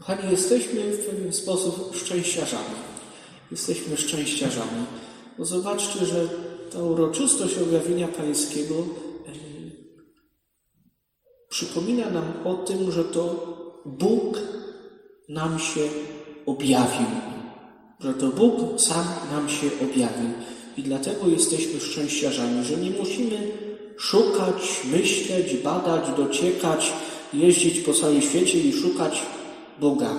Kochani, jesteśmy w pewien sposób szczęściarzami. Jesteśmy szczęściarzami. Bo zobaczcie, że ta uroczystość objawienia Pańskiego przypomina nam o tym, że to Bóg nam się objawił. Że to Bóg sam nam się objawił. I dlatego jesteśmy szczęściarzami, że nie musimy szukać, myśleć, badać, dociekać, jeździć po całym świecie i szukać Boga.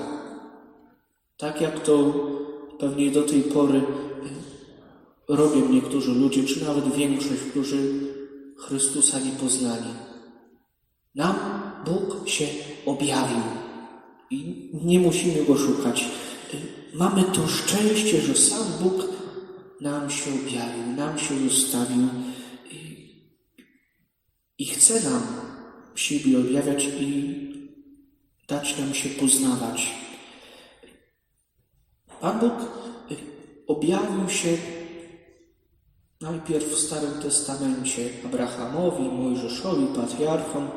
Tak jak to pewnie do tej pory robią niektórzy ludzie, czy nawet większość, którzy Chrystusa nie poznali. Nam Bóg się objawił i nie musimy go szukać. Mamy to szczęście, że sam Bóg nam się objawił, nam się ustawił i chce nam siebie objawiać i dać nam się poznawać. Pan Bóg y, objawił się najpierw w Starym Testamencie Abrahamowi, Mojżeszowi, patriarchom,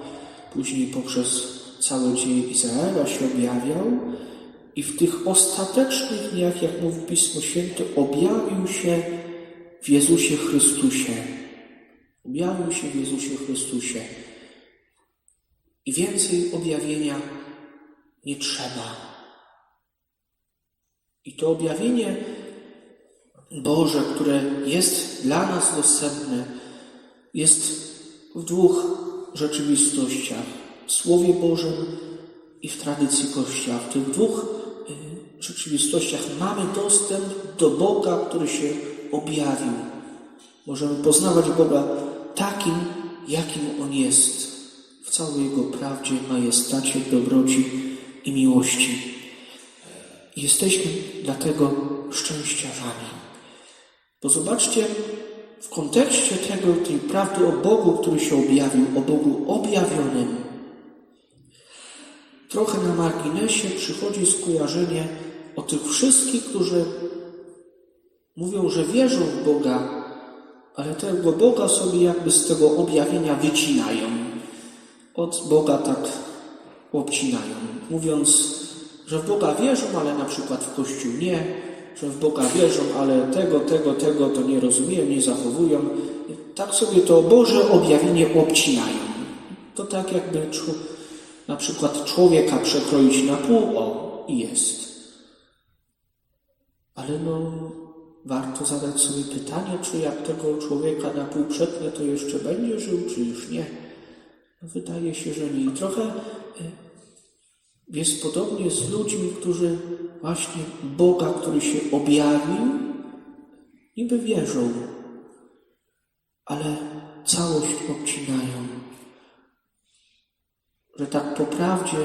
później poprzez całe dzieje Izraela się objawiał i w tych ostatecznych dniach, jak mówi Pismo Święte, objawił się w Jezusie Chrystusie. Objawił się w Jezusie Chrystusie. I więcej objawienia nie trzeba. I to objawienie Boże, które jest dla nas dostępne, jest w dwóch rzeczywistościach: w Słowie Bożym i w tradycji Kościoła. W tych dwóch y, rzeczywistościach mamy dostęp do Boga, który się objawił. Możemy poznawać Boga takim, jakim On jest, w całej Jego prawdzie, majestacie, dobroci i miłości. Jesteśmy dlatego szczęściarzami. Bo zobaczcie, w kontekście tego, tej prawdy o Bogu, który się objawił, o Bogu objawionym, trochę na marginesie przychodzi skojarzenie o tych wszystkich, którzy mówią, że wierzą w Boga, ale tego Boga sobie jakby z tego objawienia wycinają. Od Boga tak obcinają, mówiąc, że w Boga wierzą, ale na przykład w Kościół nie, że w Boga wierzą, ale tego, tego, tego to nie rozumieją, nie zachowują. Tak sobie to Boże objawienie obcinają. To tak jakby na przykład człowieka przekroić na pół, o, i jest. Ale no, warto zadać sobie pytanie, czy jak tego człowieka na pół przetnę, to jeszcze będzie żył, czy już nie. No, wydaje się, że nie. I trochę y, jest podobnie z ludźmi, którzy właśnie Boga, który się objawił, niby wierzą, ale całość obcinają. Że tak po prawdzie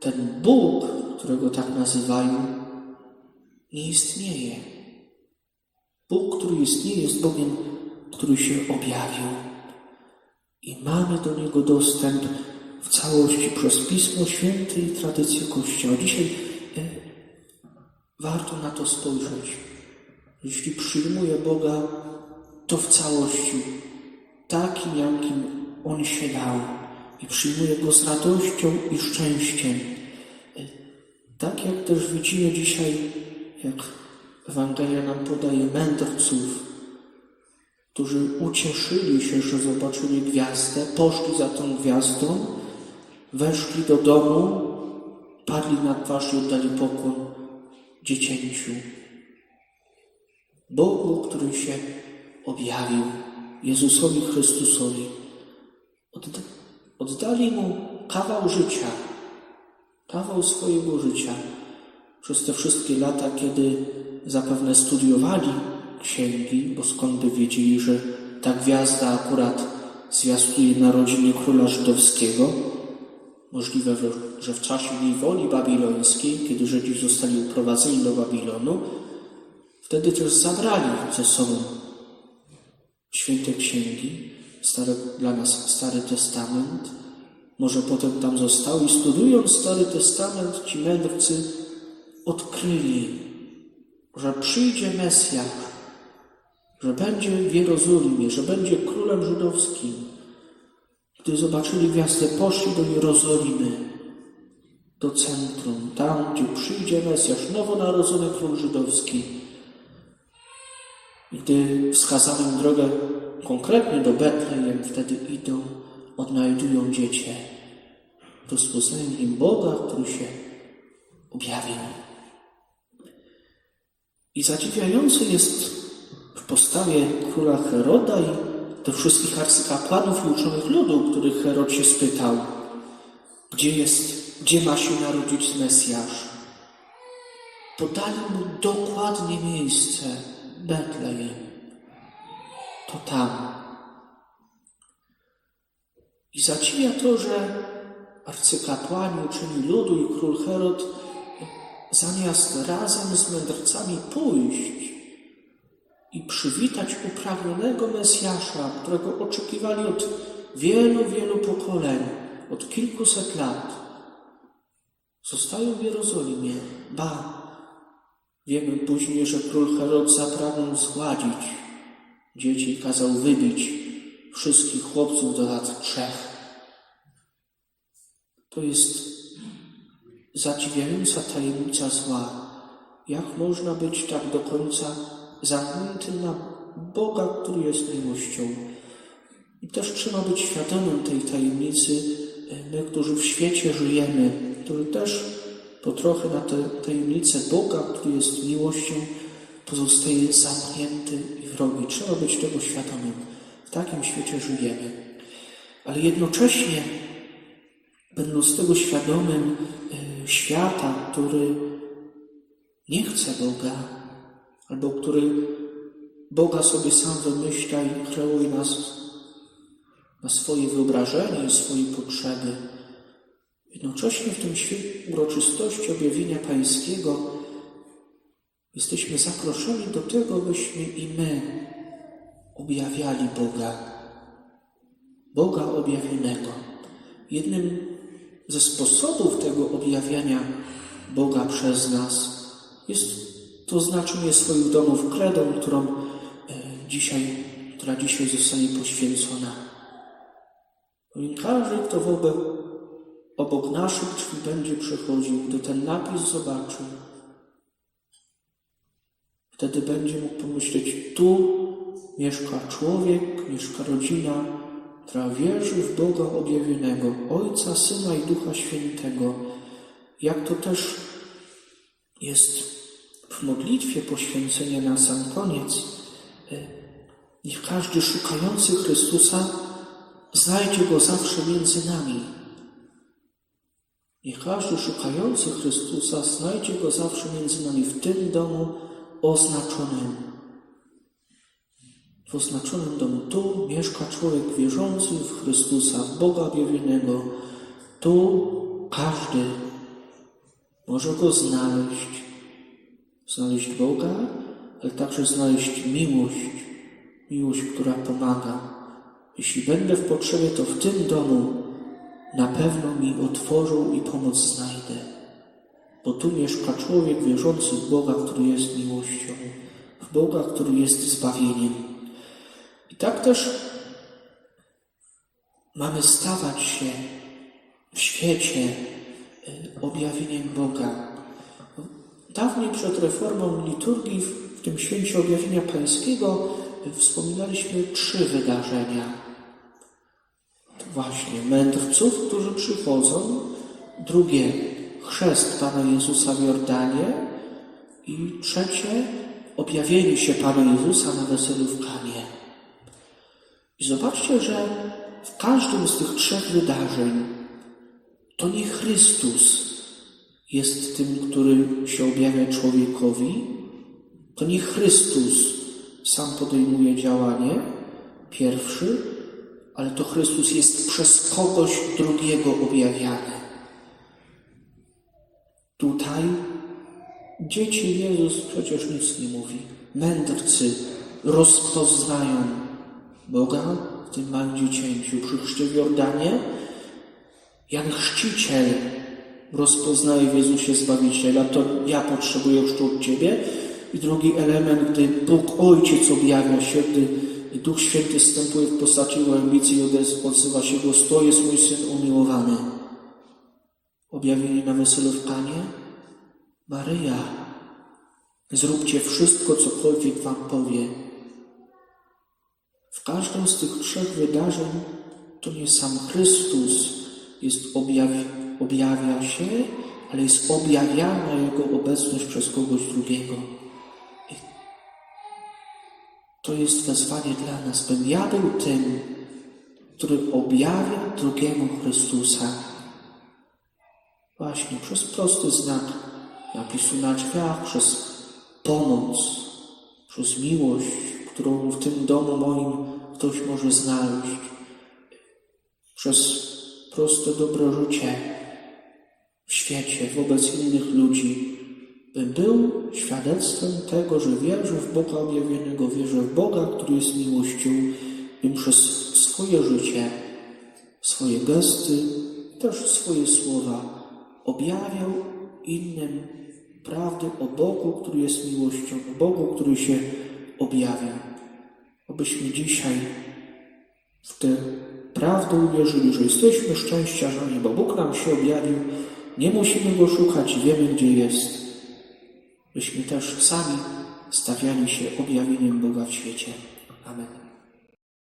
ten Bóg, którego tak nazywają, nie istnieje. Bóg, który istnieje, jest Bogiem, który się objawił. I mamy do Niego dostęp w całości przez Pismo Święte i tradycję Kościoła. Dzisiaj e, warto na to spojrzeć. Jeśli przyjmuję Boga, to w całości, takim, jakim On się dał. I przyjmuję Go z radością i szczęściem. E, Tak jak też widzimy dzisiaj, jak Ewangelia nam podaje mędrców, którzy ucieszyli się, że zobaczyli gwiazdę, poszli za tą gwiazdą, weszli do domu, padli na twarz i oddali pokłon dziecięciu. Bogu, który się objawił, Jezusowi Chrystusowi. Odda- oddali Mu kawał życia, kawał swojego życia przez te wszystkie lata, kiedy zapewne studiowali księgi, bo skąd by wiedzieli, że ta gwiazda akurat zwiastuje narodziny króla żydowskiego. Możliwe, że- w czasie niewoli babilońskiej, kiedy Żydzi zostali uprowadzeni do Babilonu, wtedy też zabrali ze sobą święte księgi, stare, dla nas Stary Testament. Może potem tam został i studiując Stary Testament, ci mędrcy odkryli, że przyjdzie Mesjasz, że będzie w Jerozolimie, że będzie królem żydowskim. Gdy zobaczyli gwiazdę, poszli do Jerozolimy. do centrum, tam gdzie przyjdzie Mesjasz, nowonarodzony król żydowski. I Gdy wskazano im drogę konkretnie do Betlejem, wtedy idą, odnajdują dziecię. Rozpoznają im Boga, który się objawił. I zadziwiający jest w postawie króla Heroda i tych wszystkich arcykapłanów i uczonych ludu, których Herod się spytał, gdzie jest, gdzie ma się narodzić Mesjasz. Podali mu dokładnie miejsce, Betlejem. To tam. I zadziwia to, że arcykapłani, uczeni ludu i król Herod zamiast razem z mędrcami pójść i przywitać upragnionego Mesjasza, którego oczekiwali od wielu, wielu pokoleń, od kilkuset lat, zostają w Jerozolimie. Ba, wiemy później, że król Herod zapragnął zgładzić dzieci kazał wybić wszystkich chłopców do lat trzech. To jest zadziwiająca tajemnica zła. Jak można być tak do końca zamkniętym na Boga, który jest miłością? I też trzeba być świadomym tej tajemnicy, my, którzy w świecie żyjemy, który też po trochę na tę tajemnicę Boga, który jest miłością, pozostaje zamknięty i wrogi. Trzeba być tego świadomym. W takim świecie żyjemy. Ale jednocześnie, będąc tego świadomym e, świata, który nie chce Boga, albo który Boga sobie sam wymyśla i kreuje nas na swoje wyobrażenie i swoje potrzeby. Jednocześnie w tym świecie uroczystości objawienia Pańskiego jesteśmy zaproszeni do tego, byśmy i my objawiali Boga. Boga objawionego. Jednym ze sposobów tego objawiania Boga przez nas jest to znaczenie swoich domów kredą, którą e, dzisiaj, która dzisiaj zostanie poświęcona. Bowiem każdy, kto wobec, obok naszych drzwi będzie przechodził, gdy ten napis zobaczy, wtedy będzie mógł pomyśleć, tu mieszka człowiek, mieszka rodzina, która wierzy w Boga objawionego, Ojca, Syna i Ducha Świętego. Jak to też jest w modlitwie poświęcenia na sam koniec. Niech każdy szukający Chrystusa znajdzie Go zawsze między nami. Niech każdy szukający Chrystusa znajdzie Go zawsze między nami w tym domu oznaczonym. W oznaczonym domu. Tu mieszka człowiek wierzący w Chrystusa, Boga objawionego. Tu każdy może Go znaleźć. Znaleźć Boga, ale także znaleźć miłość. Miłość, która pomaga. Jeśli będę w potrzebie, to w tym domu na pewno mi otworzą i pomoc znajdę. Bo tu mieszka człowiek wierzący w Boga, który jest miłością, w Boga, który jest zbawieniem. I tak też mamy stawać się w świecie y, objawieniem Boga. Dawniej przed reformą liturgii, w tym święcie objawienia Pańskiego, wspominaliśmy trzy wydarzenia właśnie mędrców, którzy przychodzą. Drugie, chrzest Pana Jezusa w Jordanie. I trzecie, objawienie się Pana Jezusa na weselu w Kanie. I zobaczcie, że w każdym z tych trzech wydarzeń to nie Chrystus jest tym, który się objawia człowiekowi, to nie Chrystus sam podejmuje działanie pierwszy, ale to Chrystus jest przez kogoś drugiego objawiany. Tutaj dzieci Jezus przecież nic nie mówi. Mędrcy rozpoznają Boga w tym małym dziecięciu przy chrzcie w Jordanie. Jan Chrzciciel rozpoznaje w Jezusie Zbawiciela, to ja potrzebuję chrztu od Ciebie. I drugi element, gdy Bóg Ojciec objawia się, gdy Duch Święty wstępuje w postaci łębicy i odzywa się głos, to jest mój Syn umiłowany. objawienie na weselu w Kanie? Maryja, zróbcie wszystko, cokolwiek wam powie. W każdym z tych trzech wydarzeń to nie sam Chrystus jest objawi, objawia się, ale jest objawiana Jego obecność przez kogoś drugiego. I to jest wezwanie dla nas, bym ja był tym, który objawia drugiemu Chrystusa. Właśnie przez prosty znak napisu na drzwiach, przez pomoc, przez miłość, którą w tym domu moim ktoś może znaleźć, przez proste dobrożycie w świecie wobec innych ludzi, bym był świadectwem tego, że wierzę w Boga objawionego, wierzę w Boga, który jest miłością, bym przez swoje życie, swoje gesty, też swoje słowa objawiał innym prawdę o Bogu, który jest miłością, o Bogu, który się objawia. Abyśmy dzisiaj w tę prawdę uwierzyli, że jesteśmy szczęściarzami, bo Bóg nam się objawił, nie musimy Go szukać, wiemy gdzie jest. Byśmy też sami stawiali się objawieniem Boga w świecie. Amen.